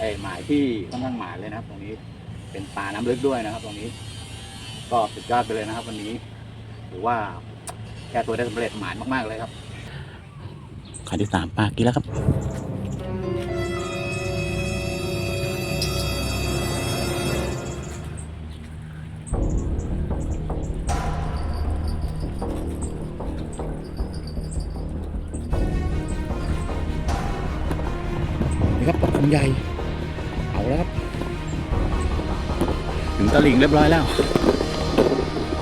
ไอหมายที่ค่อนข้างหมายเลยนะครับ ตรงนี้เป็นปลาน้ำลึกด้วยนะครับ ตรงนี้ ก็สุดยอดไปเลยนะครับ วันนี้ถือว่าแก้ตัวได้สำเร็จหมายมาก ๆเลยครับขาที่สามปลากินแล้วครับนี่ครับปลาคำใหญ่ ตลิ่งเรียบร้อยแล้ว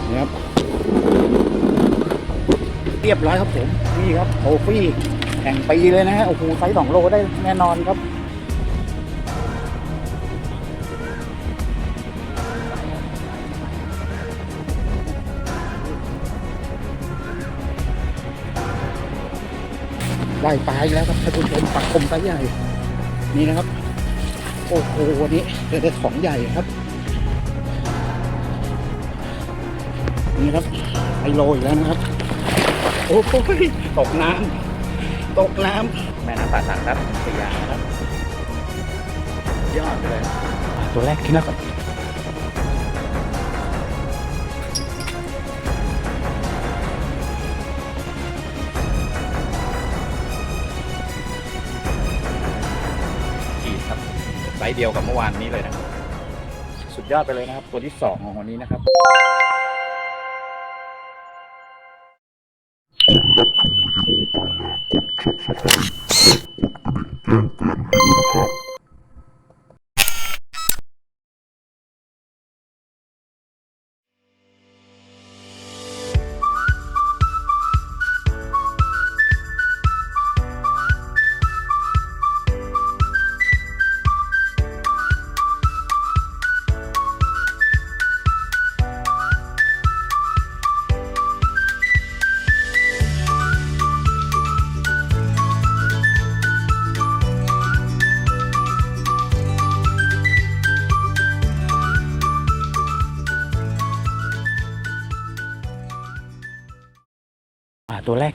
นี่ครับเรียบร้อยครับผม นี่ครับโทฟี่แห่งปีเลยนะฮะโอ้โหไซส์สองโลได้แน่นอนครับได้ปลาอีกแล้วครับท่านผู้ชมปลาคมไซส์ใหญ่ นี่นะครับ โอ้โหวันนี้ได้ของใหญ่ครับ โลอีกแล้วนะครับ โอ้โหตกน้ำตกน้ำแม่น้ำป่าสักครับพยาครับยอดเลย ตัวแรกที่แล้วก่อนขีดครับไซส์เดียวกับเมื่อวานนี้เลยนะครับ สุดยอดไปเลยนะครับ ตัวที่สองของวันนี้นะครับ อ่าตัวแรกกินแล้วครับ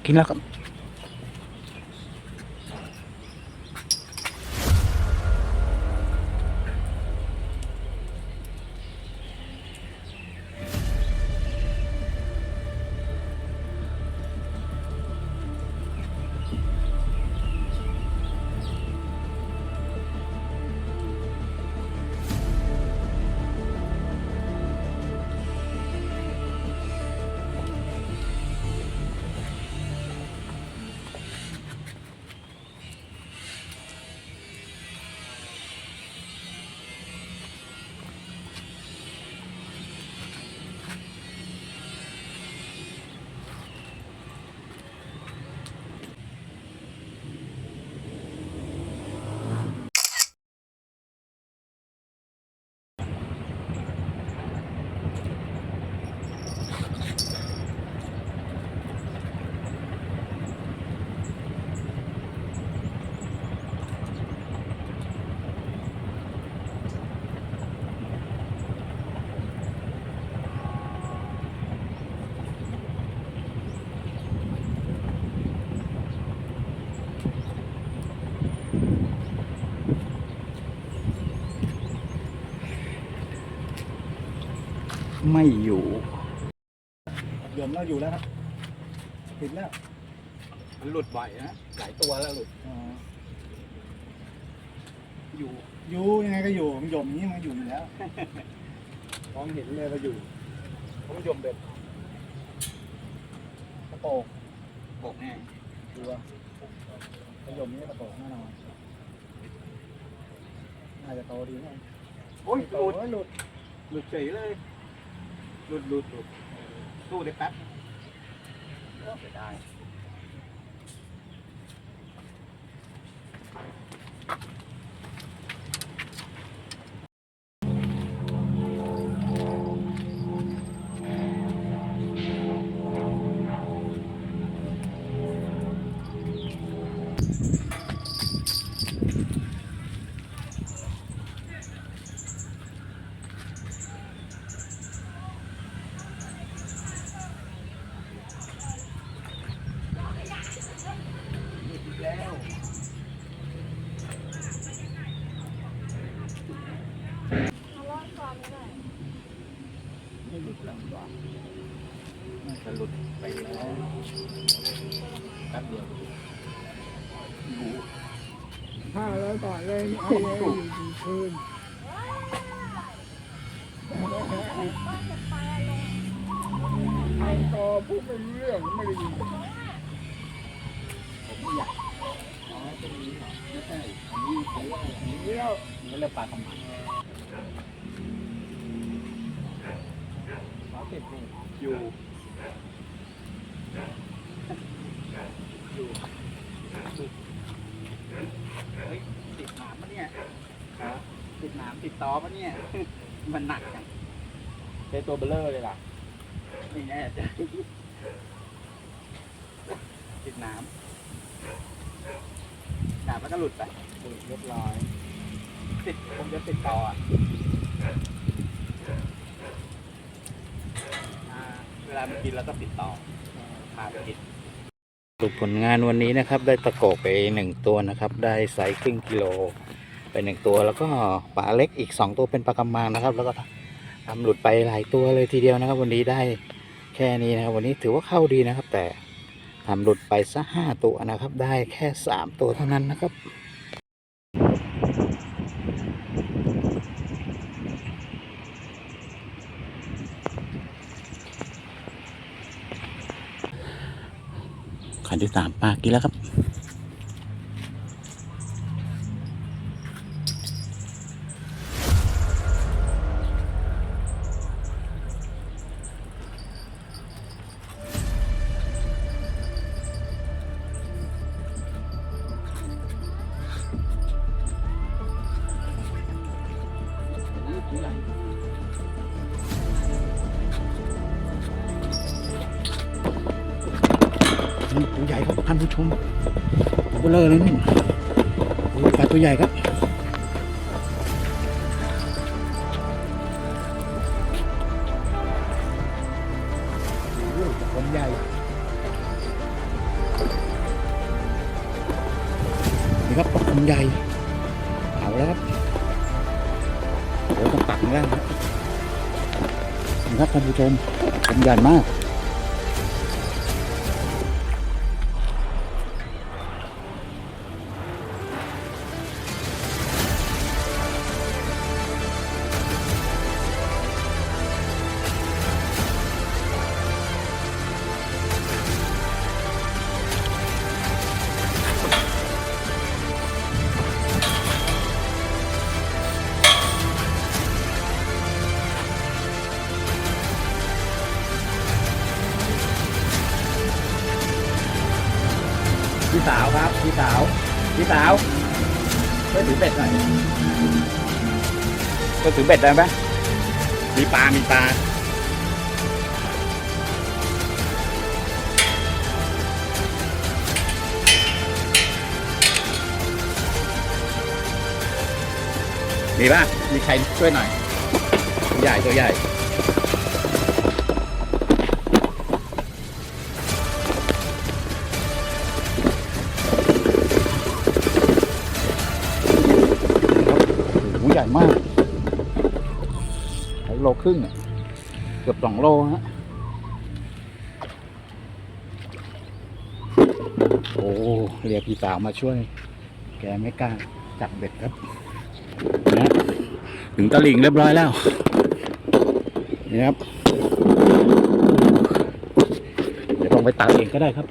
Kinakam. ไม่อยู่ยมเราอยู่แล้วครับติดแล้ว มันหลุดบ่อยนะ หลายตัวแล้วหลุด อ๋อ อยู่ อยู่ยังไงก็อยู่ มันยมนี้มันอยู่อยู่แล้ว มองเห็นเลยว่าอยู่เพราะมันยมเบ็ดกระโปงปกแน่ตัวกระยมนี้กระโปงแน่นอนน่าจะโตดีแน่โอ้ยหลุดโอ้ยหลุด หลุดเฉยเลย หลุดหลุดหลุดสู้ได้แป๊บเสียดายเไม่หลุดแล้วว่าน่าจะหลุดไปแล้วแป๊บเดียวห้าร้อยบาทเลยเอาเลยอยู่กี่คืนไอ้ต่อพูดไม่รู้เรื่องไม่ได้ยินผมไม่อยากอ๋อตรงนี้เหรอไม่ใช่อันนี้เขาเรียกอะไรอันนี้เดียวเขาเรียกปลาขมันปลาเป็ดนี่ อยู่อยู่เฮ้ยติดหนามปะเนี่ยครับติดหนามติดตอปะเนี่ย มันหนักจังใช้ตัวเบลเลอร์เลยล่ะไม่แน่ใจติดหนามหนามแล้วก็หลุดไปหลุดเรียบร้อยติดคงจะติดต่ออะอ่า เวลามันกินแล้วก็ติดต่อพาไปกินสรุปผลงานวันนี้นะครับ ได้ตะโกกไปหนึ่งตัวนะครับ ได้ไซส์ครึ่งกิโลไปหนึ่งตัว แล้วก็ปลาเล็กอีกสองตัวเป็นปลากระมังนะครับ แล้วก็ทำหลุดไปหลายตัวเลยทีเดียวนะครับ วันนี้ได้แค่นี้นะครับ วันนี้ถือว่าเข้าดีนะครับ แต่ทำหลุดไปสักห้าตัวนะครับ ได้แค่สามตัวเท่านั้นนะครับ ที่สามปลากินแล้วครับ ผู้ชมตัวเบลอเลยนี่โอ้ยปลาตัวใหญ่ครับโอ้ยตัวใหญ่นี่ครับปลาตัวใหญ่เอาแล้วครับเดี๋ยวต้องตักแล้วครับนี่ครับท่านผู้ชมตัวใหญ่มาก พี่สาวครับ พี่สาว พี่สาวช่วยถือเบ็ดหน่อยช่วยถือเบ็ดได้ไหมมีปลา มีปลา มีป่ะ มีใครช่วยหน่อยตัวใหญ่ตัวใหญ่ โลครึ่งเกือบสองโลฮะโอ้เรียกพี่สาวมาช่วย แกไม่กล้าจับเบ็ดครับนะถึงตะลิ่งเรียบร้อยแล้วนี่ครับ เดี๋ยวลองไปตักเองก็ได้ครับ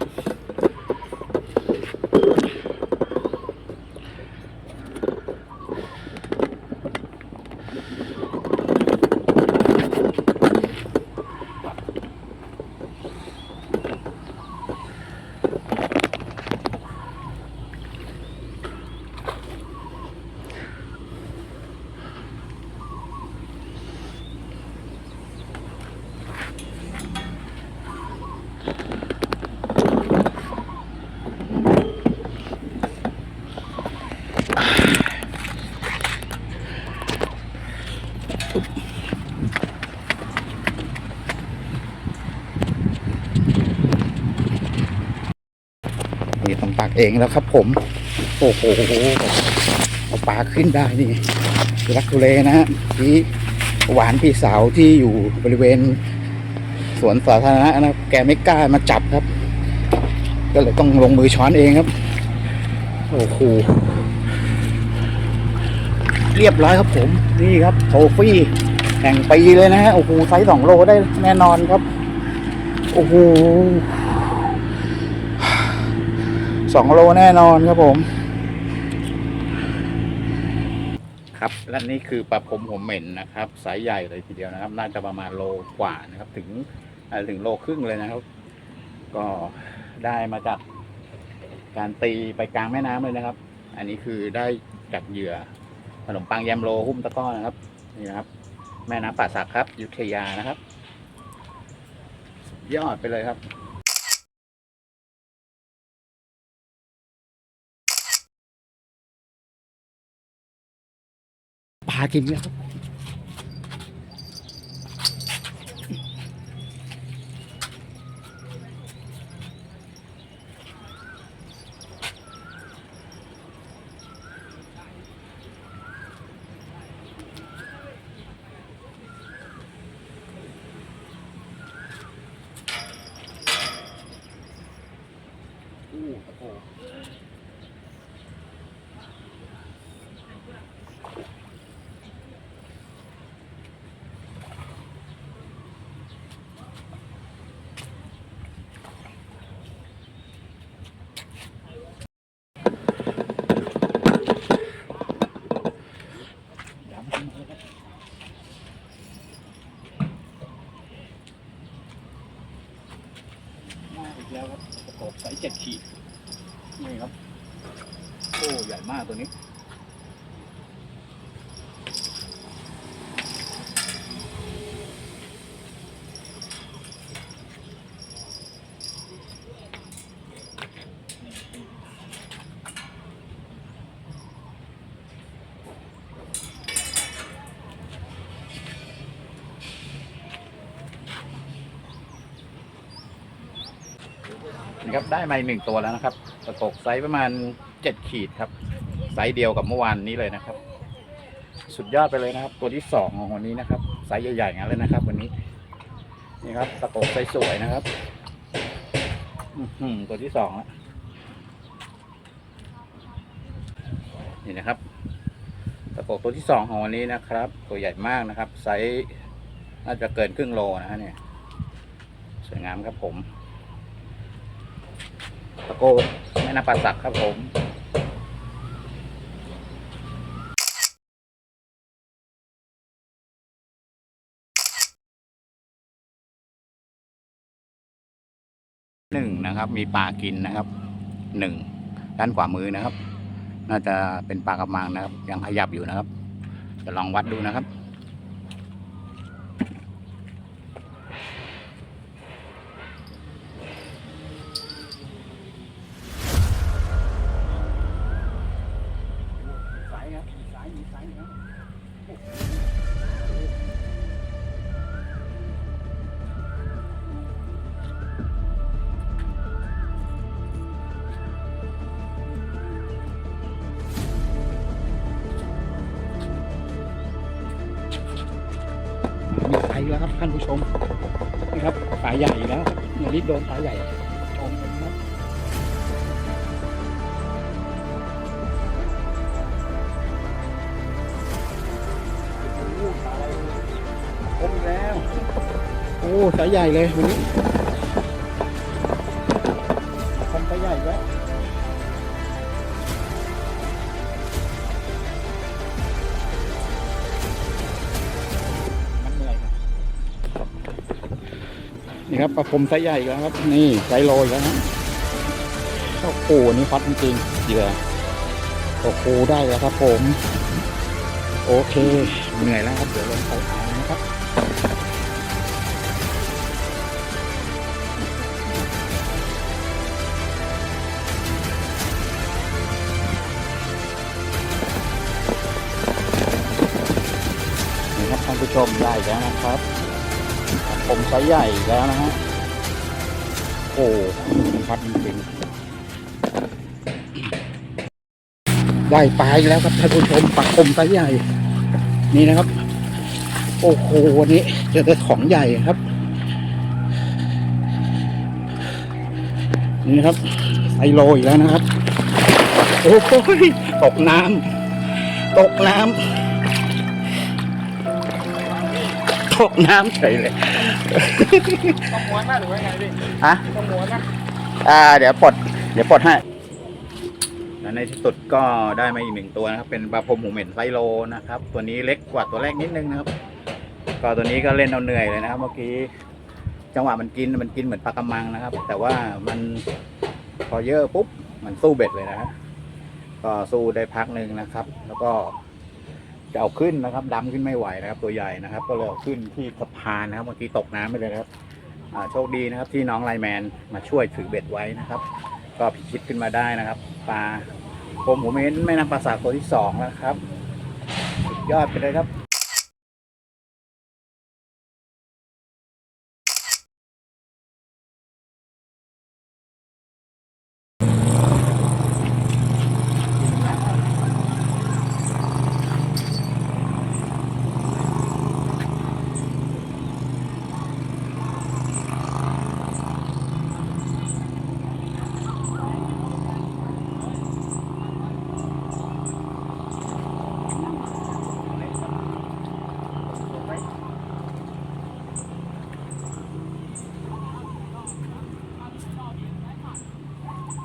เองแล้วครับ ผม โอ้โหเอาปลาขึ้นได้นี่รักทุเลนะฮะนี้หวานพี่สาวที่อยู่บริเวณสวนสาธารณะนะครับแกไม่กล้ามาจับครับ ก็เลยต้องลงมือช้อนเองครับ โอ้โหเรียบร้อยครับผม นี่ครับโทฟี่แห่งปีเลยนะฮะโอ้โหไซส์สองโลได้แน่นอนครับ โอ้โห สองโลแน่นอนครับผม ครับ และนี่คือปลาผมผมเหม็นนะครับไซส์ใหญ่เลยทีเดียวนะครับ น่าจะประมาณโลกว่านะครับ ถึงถึงโลครึ่งเลยนะครับ ก็ได้มาจากการตีไปกลางแม่น้ำเลยนะครับ อันนี้คือได้จากเหยื่อขนมปังแยมโลหุ้มตะก้อนะครับนี่นะครับ แม่น้ำป่าสักครับ ยุทธยานะครับ ยอดไปเลยครับากินเนี่ยครับอู้โอ้โหย้ำขึ้นมาแล้วครับมาอีกแล้วครับประกอบไซส์เจ็ดขีด นี่ครับ โอ้ใหญ่มากตัวนี้นี่ครับ ได้มาอีกหนึ่งตัวแล้วนะครับ ตะกกไซส์ประมาณเจ็ดขีดครับ ไซส์เดียวกับเมื่อวานนี้เลยนะครับ สุดยอดไปเลยนะครับ ตัวที่สองของวันนี้นะครับ ไซส์ใหญ่ๆงั้นเลยนะครับ วันนี้ นี่ครับตะกกไซส์สวยนะครับอือหือตัวที่สองแล้วนี่นะครับตะกกตัวที่สองของวันนี้นะครับ ตัวใหญ่มากนะครับ ไซส์น่าจะเกินครึ่งโลนะฮะเนี่ยสวยงามครับผม ตะโกแม่น้ำปลาสักครับผมหนึ่งนะครับ มีปลากินนะครับหนึ่งด้านขวามือนะครับ น่าจะเป็นปลากระมังนะครับ ยังขยับอยู่นะครับจะลองวัดดูนะครับ มีสายแล้วครับท่านผู้ชมนี่ครับปลาใหญ่แล้วครับเนี่ยรีบโดนปลาใหญ่ชมกันครับโอ้มีแล้วโอ้สายใหญ่เลยวันนี้ ครับปลาพรมไซส์ใหญ่แล้วครับ นี่ไซส์โลอีกแล้วนะโอ้โหนี่ฮอตจริงๆเหยื่อโอ้โหได้แล้วครับ ผม โอเคเหนื่อยแล้วครับเดี๋ยวลงไปเอานะครับนี่ครับท่านผู้ชมได้แล้วนะครับ มไซส์ใหญ่แล้วนะฮะ โอ้พัดจริงได้ปลาอีกแล้วครับท่านผู้ชมปักคมไซส์ใหญ่ นี่นะครับ โอ้โหวันนี้เจอแต่ของใหญ่ครับ นี่นะครับไซโลอีกแล้วนะครับ โอ้โหตกน้ำตกน้ำ ตกน้ำเฉยเลยต้องม้วนนะหรือว่าไงพี่ฮะต้องม้วนนะอ่า เดี๋ยวปลด เดี๋ยวปลดให้และในที่สุดก็ได้มาอีกหนึ่งตัวนะครับ เป็นปลาพรมหูเหม็นไซโลนะครับ ตัวนี้เล็กกว่าตัวแรกนิดนึงนะครับ ก็ตัวนี้ก็เล่นเอาเหนื่อยเลยนะครับ เมื่อกี้จังหวะมันกินมันกินเหมือนปลากระมังนะครับ แต่ว่ามันพอเยอะปุ๊บมันสู้เบ็ดเลยนะครับก็สู้ได้พักหนึ่งนะครับ แล้วก็ จะเอาขึ้นนะครับดำขึ้นไม่ไหวนะครับ ตัวใหญ่นะครับ ก็เลยเอาขึ้นที่สะพานนะครับเมื่อกี้ตกน้ำไปเลยนะครับโชคดีนะครับที่น้องไลแมนมาช่วยถือเบ็ดไว้นะครับ ก็พิชิตขึ้นมาได้นะครับปลาโคมผมเม้นแม่น้ำปลาสากตัวที่สองแล้วครับสุดยอดไปเลยครับ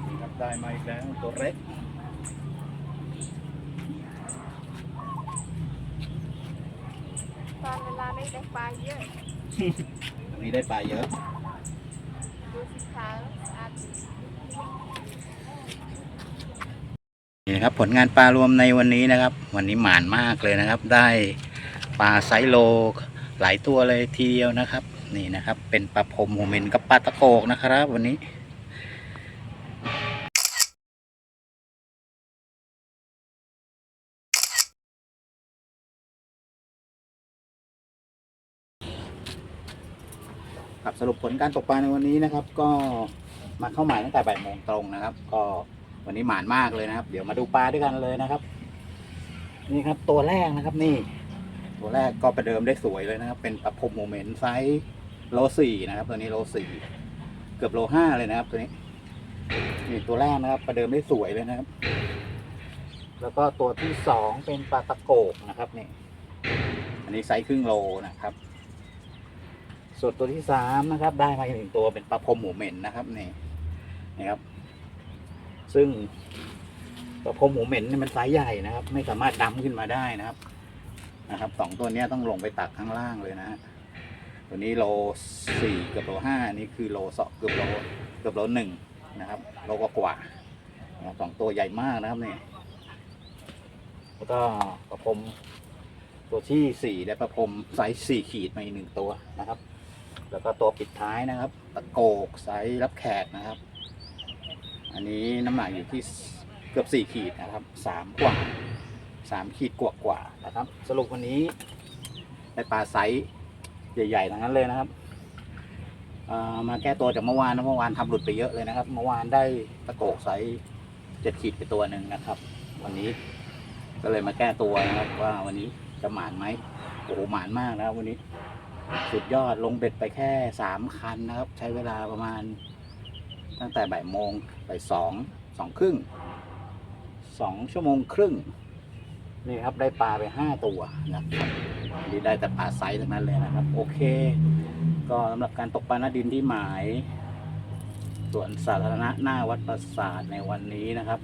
นี่ครับได้มาอีกแล้ว ตัวเล็กตอนเวลาไม่ได้ปลาเยอะอันนี้ได้ปลาเยอะ ดูสิคะอาจนี่นะครับผลงานปลารวมในวันนี้นะครับ วันนี้หมานมากเลยนะครับ ได้ปลาไซส์โลหลายตัวเลยทีเดียวนะครับ นี่นะครับ เป็นปลาพรมโฮเมนกับปลาตะโกกนะครับ วันนี้ รุปผลการตกปลาในวันนี้นะครับ ก็มาเข้าหมายตั้งแต่บ่ายโมงตรงนะครับ ก็วันนี้หมานมากเลยนะครับ เดี๋ยวมาดูปลาด้วยกันเลยนะครับ นี่ครับตัวแรกนะครับนี่ ตัวแรกก็ประเดิมได้สวยเลยนะครับ เป็นปลาพมโมเมนต์ไซส์โลสี่นะครับ ตัวนี้โลสี่เกือบโลห้าเลยนะครับ ตัวนี้นี่ตัวแรกนะครับ ประเดิมได้สวยเลยนะครับ แล้วก็ตัวที่สองเป็นปลาตะโกกนะครับนี่อันนี้ไซส์ครึ่งโลนะครับ ส่วนตัวที่สามนะครับ ได้มาอีกหนึ่งตัวเป็นปลาพรมหมูเหม็นนะครับนี่นี่ครับ ซึ่งปลาพรมหมูเหม็นนี่มันไซส์ใหญ่นะครับ ไม่สามารถดำขึ้นมาได้นะครับนะครับสองตัวเนี้ยต้องลงไปตักข้างล่างเลยนะฮะตัวนี้โลสี่เกือบโลห้านี่คือโลสองเกือบโลเกือบโลหนึ่งนะครับโลกว่าสองตัวใหญ่มากนะครับนี่แล้วก็ปลาพรมตัวที่สี่ได้ปลาพรมไซส์สี่ขีดมาอีกหนึ่งตัวนะครับ แล้วก็ตัวปิดท้ายนะครับ ตะโกกไซส์รับแขกนะครับ อันนี้น้ำหนักอยู่ที่เกือบสี่ขีดนะครับสามกว่าสามขีดกว่ากว่านะครับ สรุปวันนี้ได้ปลาไซส์ใหญ่ๆทั้งนั้นเลยนะครับมาแก้ตัวจากเมื่อวานนะเมื่อวานทำหลุดไปเยอะเลยนะครับ เมื่อวานได้ตะโกกไซส์เจ็ดขีดไปตัวหนึ่งนะครับ วันนี้ก็เลยมาแก้ตัวนะครับว่าวันนี้จะหมานไหมโอ้โหหมานมากนะครับวันนี้ สุดยอดลงเบ็ดไปแค่สามคันนะครับ ใช้เวลาประมาณ ตั้งแต่บ่ายโมงไปสองสองครึ่งสองชั่วโมงครึ่ง นี่ครับได้ปลาไปห้าตัวนะครับนี่ได้แต่ปลาไซส์ทั้งนั้นเลยนะครับ โอเค ก็สำหรับการตกปลาหน้าดินที่หมายสวนสาธารณะหน้าวัดปราสาทในวันนี้นะครับ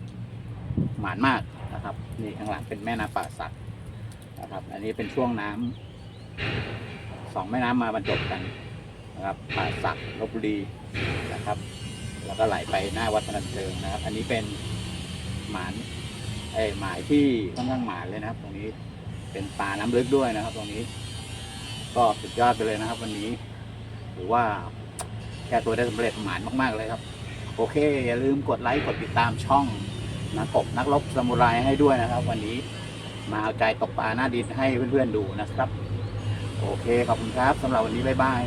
หมานมากนะครับนี่ข้างหลังเป็นแม่น้ำป่าสักนะครับ อันนี้เป็นช่วงน้ำ สองแม่น้ำมาบรรจบกันนะครับป่าสักลบบุรีนะครับ แล้วก็ไหลไปหน้าวัดพนัญเชิงนะครับ อันนี้เป็นหมานไอหมายที่ค่อนข้างหมานเลยนะครับ ตรงนี้เป็นป่าน้ำลึกด้วยนะครับ ตรงนี้ ก็สุดยอดไปเลยนะครับ วันนี้หรือว่าแค่ตัวได้สำเร็จหมานมาก ๆเลยครับ โอเค อย่าลืมกดไลค์กดติดตามช่องนักกบนักรบสมุไรให้ด้วยนะครับ วันนี้มาเอาใจตกปลาหน้าดินให้เพื่อนๆดูนะครับ โอเค ขอบคุณครับสำหรับวันนี้บ๊ายบาย